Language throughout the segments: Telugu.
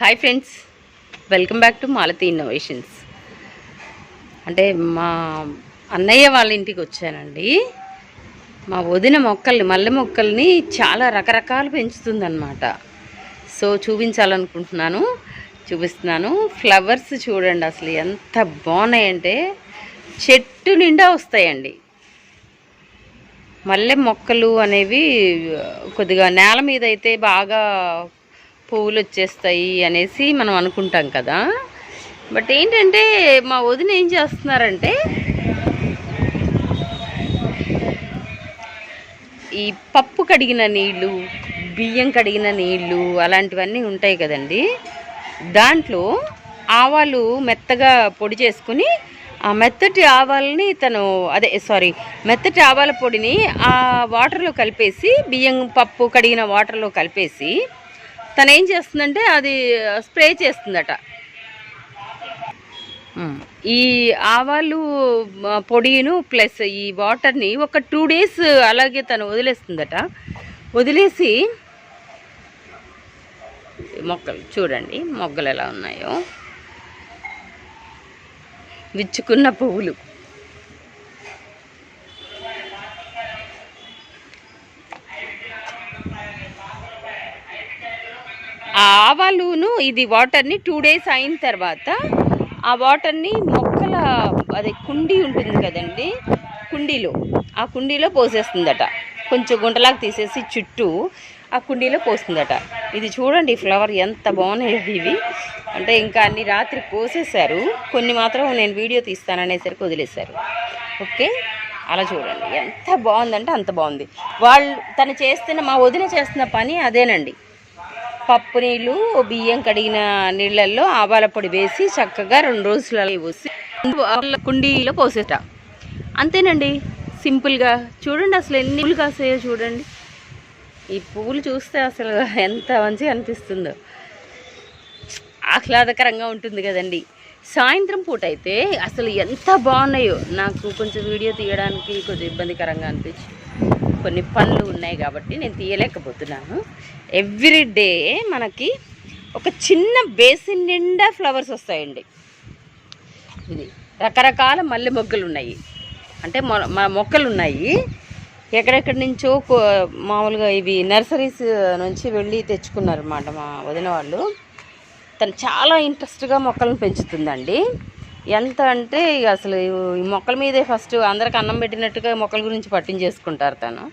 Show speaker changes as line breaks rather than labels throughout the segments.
Hi friends welcome back to Malathi innovations అంటే మా అన్నయ్య వాళ్ళ ఇంటికి వచ్చానండి. మా వదిన మొక్కల్ని మల్లె మొక్కల్ని చాలా రకరకాలు పెంచుతుందన్నమాట. సో చూపించాలనుకుంటున్నాను చూపిస్తున్నాను. ఫ్లవర్స్ చూడండి అసలు ఎంత బాగున్నాయంటే చెట్టు నిండా వస్తాయండి. మల్లె మొక్కలు అనేవి కొద్దిగా నేల మీద అయితే బాగా పువ్వులు వచ్చేస్తాయి అనేసి మనం అనుకుంటాం కదా. బట్ ఏంటంటే మా వదిన ఏం చేస్తున్నారంటే ఈ పప్పు కడిగిన నీళ్ళు బియ్యం కడిగిన నీళ్ళు అలాంటివన్నీ ఉంటాయి కదండి. దాంట్లో ఆవాలు మెత్తగా పొడి చేసుకుని ఆ మెత్తటి ఆవాలని తను అదే సారీ మెత్తటి ఆవాల పొడిని ఆ వాటర్లో కలిపేసి బియ్యం పప్పు కడిగిన వాటర్లో కలిపేసి తను ఏం చేస్తుందంటే అది స్ప్రే చేస్తుందట. ఈ ఆవాలు పొడిను ప్లస్ ఈ వాటర్ని ఒక టూ డేస్ అలాగే తను వదిలేస్తుందట. వదిలేసి మొక్కలు చూడండి మొగ్గలు ఎలా ఉన్నాయో. విచ్చుకున్న పువ్వులు. ఆ ఆవాలును ఇది వాటర్ని టూ డేస్ అయిన తర్వాత ఆ వాటర్ని మొక్కల అదే కుండీ ఉంటుంది కదండి కుండీలో ఆ కుండీలో పోసేస్తుందట. కొంచెం గుంటలాగా తీసేసి చుట్టూ ఆ కుండీలో పోస్తుందట. ఇది చూడండి ఫ్లవర్ ఎంత బాగున్నాయి ఇవి. అంటే ఇంకా అన్ని రాత్రి కోసేశారు కొన్ని మాత్రం నేను వీడియో తీస్తాననేసరికి వదిలేశారు. ఓకే? అలా చూడండి. ఎంత బాగుందంటే అంత బాగుంది. వాళ్ళు తను చేస్తున్న మా వదిన చేస్తున్న పని అదేనండి. పప్పు నీళ్ళు బియ్యం కడిగిన నీళ్ళల్లో ఆవాల పొడి వేసి చక్కగా రెండు రోజుల పోసి కుండీలో పోసేట అంతేనండి. సింపుల్గా చూడండి అసలు ఎన్ని పూలు కాసాయో చూడండి. ఈ పువ్వులు చూస్తే అసలు ఎంత మంచిగా అనిపిస్తుందో. ఆహ్లాదకరంగా ఉంటుంది కదండి. సాయంత్రం పూట అయితే అసలు ఎంత బాగున్నాయో నాకు కొంచెం వీడియో తీయడానికి కొంచెం ఇబ్బందికరంగా అనిపించింది. కొన్ని పనులు ఉన్నాయి కాబట్టి నేను తీయలేకపోతున్నాను. ఎవ్రీ డే మనకి ఒక చిన్న బేసిన్ నిండా ఫ్లవర్స్ వస్తాయండి. ఇది రకరకాల మల్లె మొగ్గలు ఉన్నాయి. అంటే మొ మొక్కలు ఉన్నాయి ఎక్కడెక్కడి నుంచో మామూలుగా ఇవి నర్సరీస్ నుంచి వెళ్ళి తెచ్చుకున్నారన్నమాట మా వదిన వాళ్ళు. తను చాలా ఇంట్రెస్ట్గా మొక్కలను పెంచుతుందండి. ఎంత అంటే ఇక అసలు ఈ మొక్కల మీదే ఫస్ట్ అందరికి అన్నం పెట్టినట్టుగా మొక్కల గురించి పట్టించేసుకుంటారు తను.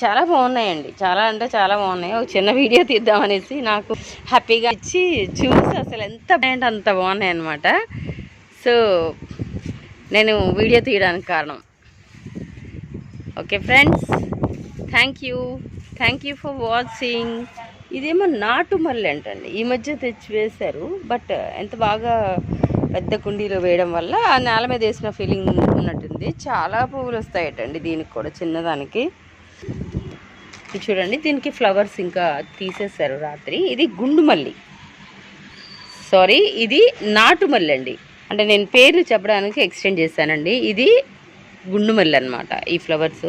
చాలా బాగున్నాయండి. చాలా అంటే చాలా బాగున్నాయి. ఒక చిన్న వీడియో తీద్దామనేసి నాకు హ్యాపీగా ఇచ్చి చూసి అసలు ఎంత బ్యాండ్ అంత బాగున్నాయి అనమాట సో నేను వీడియో తీయడానికి కారణం. Okay friends thank you thank you for watching ఇదేమో నాటు మల్లె అంటండి. ఈ మధ్య తెచ్చి వేశారు బట్ ఎంత బాగా పెద్ద కుండీలో వేయడం వల్ల ఆ నేల మీద వేసిన ఫీలింగ్ ఉన్నట్టుంది. చాలా పువ్వులు వస్తాయటండి దీనికి కూడా చిన్నదానికి. ఇది చూడండి దీనికి ఫ్లవర్స్ ఇంకా తీసేశారు రాత్రి. ఇది గుండు మల్లి. సారీ ఇది నాటు మల్లి అండి. అంటే నేను పేర్లు చెప్పడానికి ఎక్స్టెండ్ చేశానండి. ఇది గుండు మల్లి అనమాట ఈ ఫ్లవర్స్.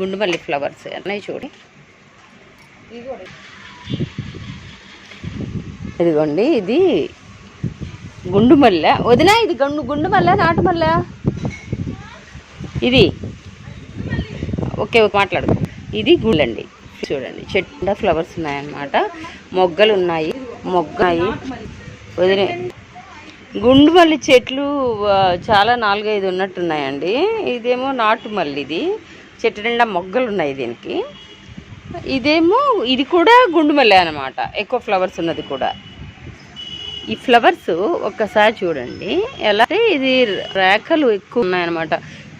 గుండు మల్లి ఫ్లవర్స్ అన్నవి చూడి ఇదిగోండి ఇది గుండు మల్లె వదినా ఇది గుండు గుండు మల్లె నాటు మల్లె ఇది. ఓకే ఒక మాట్లాడుకో ఇది గుళ్ళండి చూడండి చెట్టు ఫ్లవర్స్ ఉన్నాయన్నమాట. మొగ్గలు ఉన్నాయి మొగ్గాయి. వదిన. గుండు మల్లి చెట్లు చాలా నాలుగైదు ఉన్నట్టున్నాయండి. ఇదేమో నాటు మల్లి ఇది. చెట్టు నిండా మొగ్గలు ఉన్నాయి దీనికి. ఇదేమో ఇది కూడా గుండు మల్లె అనమాట ఎక్కువ ఫ్లవర్స్ ఉన్నది కూడా. ఈ ఫ్లవర్స్ ఒక్కసారి చూడండి. ఎలా అంటే ఇది రేఖలు ఎక్కువ ఉన్నాయన్నమాట.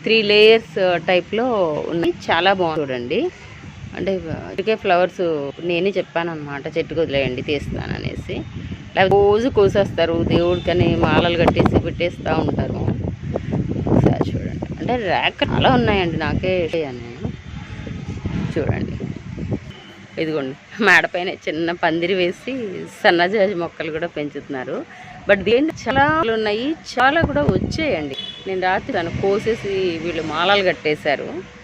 త్రీ లేయర్స్ టైప్లో ఉన్నాయి. చాలా బాగుంది. చూడండి. అంటే ఇటుకే ఫ్లవర్స్ నేనే చెప్పాను అనమాట చెట్టుకు వదిలేయండి తీస్తాను అనేసి రోజు కోసేస్తారు. దేవుడికని మాలలు కట్టేసి పెట్టేస్తూ ఉంటారు. ఒకసారి చూడండి. అంటే రేఖ చాలా ఉన్నాయండి. నాకే నేను చూడండి. ఇదిగోండి మేడపైన చిన్న పందిరి వేసి సన్నజాజి మొక్కలు కూడా పెంచుతున్నారు. బట్ దీంట్లో చాలా ఉన్నాయి చాలా కూడా వచ్చాయండి. నేను రాత్రి తను కోసేసి వీళ్ళు మాలలు కట్టేశారు.